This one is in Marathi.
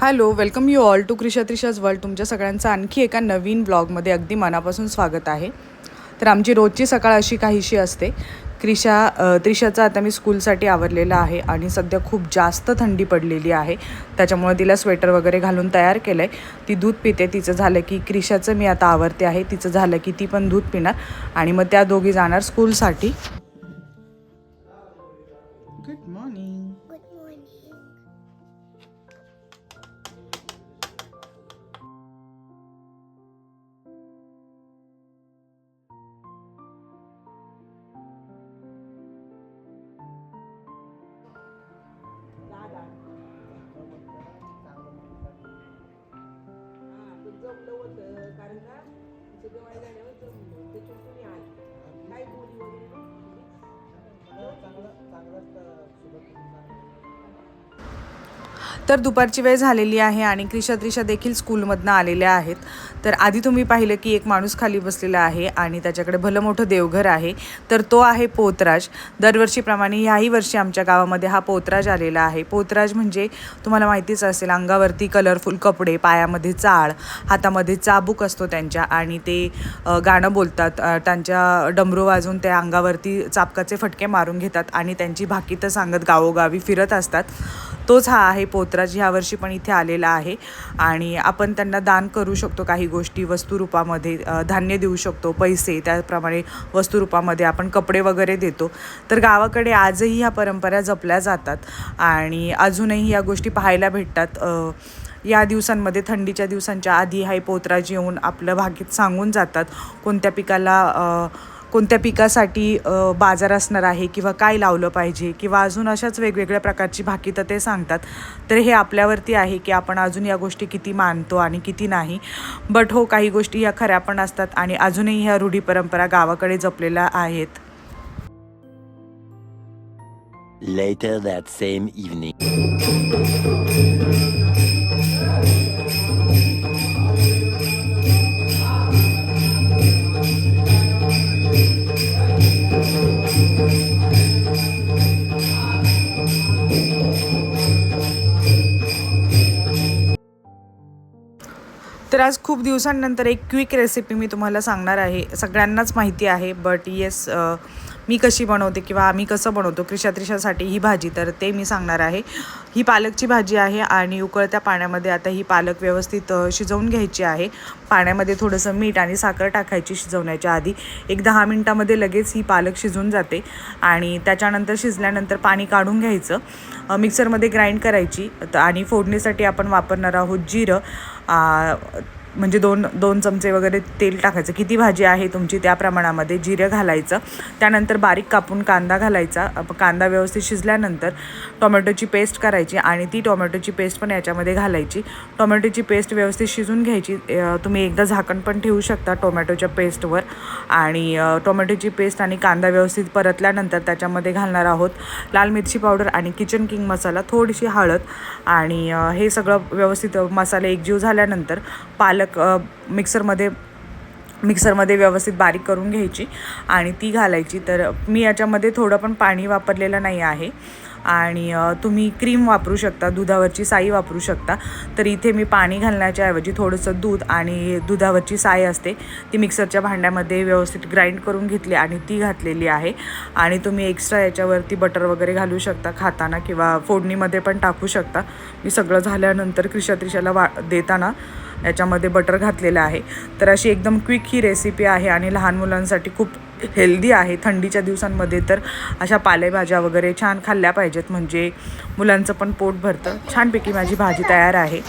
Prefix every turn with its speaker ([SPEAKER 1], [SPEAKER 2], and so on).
[SPEAKER 1] Hello welcome you all to Krisha Trisha's world तुमच्या सगळ्यांचं आणखी एका नवीन ब्लॉगमध्ये अगदी मनापासून स्वागत आहे. तर आमची रोजची सकाळ अशी काहीशी असते. क्रिशा त्रिशाचं आता मी स्कूलसाठी आवरलेलं आहे आणि सध्या खूप जास्त थंडी पडलेली आहे. त्याच्यामुळे तिला स्वेटर वगैरे घालून तयार केलं आहे ती दूध पिते. तिचं झालं की क्रिशाचं मी आता आवरते आहे. तिचं झालं की ती पण दूध पिणार आणि मग त्या दोघी जाणार स्कूलसाठी.
[SPEAKER 2] जमलं होतं कारण का? तिचं दिवाळी झाल्यावर जमलं त्याच्यावर तुम्ही आले. काय बोली वगैरे
[SPEAKER 1] तर दुपारची वेळ झालेली आहे आणि क्रिशा त्रिशा देखील स्कूलमधनं आलेल्या आहेत. तर आधी तुम्ही पाहिलं की एक माणूस खाली बसलेला आहे आणि त्याच्याकडे भलं मोठं देवघर आहे. तर तो आहे पोतराज. दरवर्षीप्रमाणे ह्याही वर्षी आमच्या गावामध्ये हा पोतराज आलेला आहे. पोतराज म्हणजे तुम्हाला माहितीच असेल अंगावरती कलरफुल कपडे पायामध्ये चाळ हातामध्ये चाबूक असतो त्यांच्या आणि ते गाणं बोलतात. त्यांच्या डमरू वाजून त्या अंगावरती चापकाचे फटके मारून घेतात आणि त्यांची भाकी तर सांगत गावोगावी फिरत असतात. तोच हा आहे पोतराज ह्यावर्षी पण इथे आलेला आहे. आणि आपण त्यांना दान करू शकतो काही गोष्टी वस्तुरूपामध्ये धान्य देऊ शकतो पैसे त्याप्रमाणे वस्तुरूपामध्ये आपण कपडे वगैरे देतो. तर गावाकडे आजही ह्या परंपरा जपल्या जातात आणि अजूनही या गोष्टी पाहायला भेटतात. या दिवसांमध्ये थंडीच्या दिवसांच्या आधी हाय पोतराज येऊन आपलं भागीत सांगून जातात. कोणत्या पिकाला कोणत्या पिकासाठी बाजार असणार आहे किंवा काय लावलं पाहिजे किंवा अजून अशाच वेगवेगळ्या प्रकारची भाकीतं ते सांगतात. तर हे आपल्यावरती आहे की आपण अजून या गोष्टी किती मानतो आणि किती नाही. बट हो काही गोष्टी ह्या खऱ्या पण असतात आणि अजूनही ह्या रूढी परंपरा गावाकडे जपलेल्या आहेत.
[SPEAKER 3] Later that same evening.
[SPEAKER 1] तर आज खूप दिवसांनंतर एक क्विक रेसिपी मी तुम्हाला सांगणार आहे. सगळ्यांनाच माहिती आहे बट येस मी कशी बनवते किंवा आम्ही कसं बनवतो क्रिशा त्रिशासाठी ही भाजी तर ते मी सांगणार आहे. ही पालकची भाजी आहे आणि उकळत्या पाण्यामध्ये आता ही पालक व्यवस्थित शिजवून घ्यायची आहे. पाण्यामध्ये थोडंसं मीठ आणि साखर टाकायची शिजवण्याच्या आधी. एक दहा मिनटामध्ये लगेच ही पालक शिजून जाते आणि त्याच्यानंतर शिजल्यानंतर पाणी काढून घ्यायचं. मिक्सरमध्ये ग्राइंड करायची आणि फोडणीसाठी आपण वापरणार आहोत जिरं. म्हणजे दोन दोन चमचे वगैरे तेल टाकायचं. किती भाजी आहे तुमची त्या प्रमाणामध्ये? जिरं घालायचं. त्यानंतर बारीक कापून कांदा घालायचा. कांदा व्यवस्थित शिजल्यानंतर टोमॅटोची पेस्ट करायची आणि ती टोमॅटोची पेस्ट पण याच्यामध्ये घालायची. टोमॅटोची पेस्ट व्यवस्थित शिजून घ्यायची. तुम्ही एकदा झाकण पण ठेवू शकता टोमॅटोच्या पेस्टवर. आणि टोमॅटोची पेस्ट आणि कांदा व्यवस्थित परतल्यानंतर त्याच्यामध्ये घालणार आहोत लाल मिरची पावडर आणि किचन किंग मसाला थोडीशी हळद आणि हे सगळं व्यवस्थित मसाले एकजीव झाल्यानंतर पालक अ, मिक्सरमध्ये मिक्सरमध्ये व्यवस्थित बारीक करून घ्यायची आणि ती घालायची. तर मी याच्यामध्ये थोडं पण पाणी वापरलेलं नाही आहे. आणि तुम्ही क्रीम वापरू शकता दुधावरची साई वापरू शकता. तर इथे मी पाणी घालण्याच्या ऐवजी थोडंसं दूध आणि दुधावरची साय असते ती मिक्सरच्या भांड्यामध्ये व्यवस्थित ग्राइंड करून घेतली आणि ती घातलेली आहे. आणि तुम्ही एक्स्ट्रा याच्यावरती बटर वगैरे घालू शकता खाताना किंवा फोडणीमध्ये पण टाकू शकता. मी सगळं झाल्यानंतर क्रिशा त्रिशाला वा देताना याच्यामध्ये बटर घातलेलं आहे. तर अशी एकदम क्विक ही रेसिपी आहे आणि लहान मुलांसाठी खूप हेल्दी आहे. थंडीच्या दिवसांमध्ये तर अशा पालेभाज्या वगैरे छान खाल्ल्या पाहिजेत. म्हणजे मुलांचं पण पोट भरतं. छानपैकी माझी भाजी तयार आहे.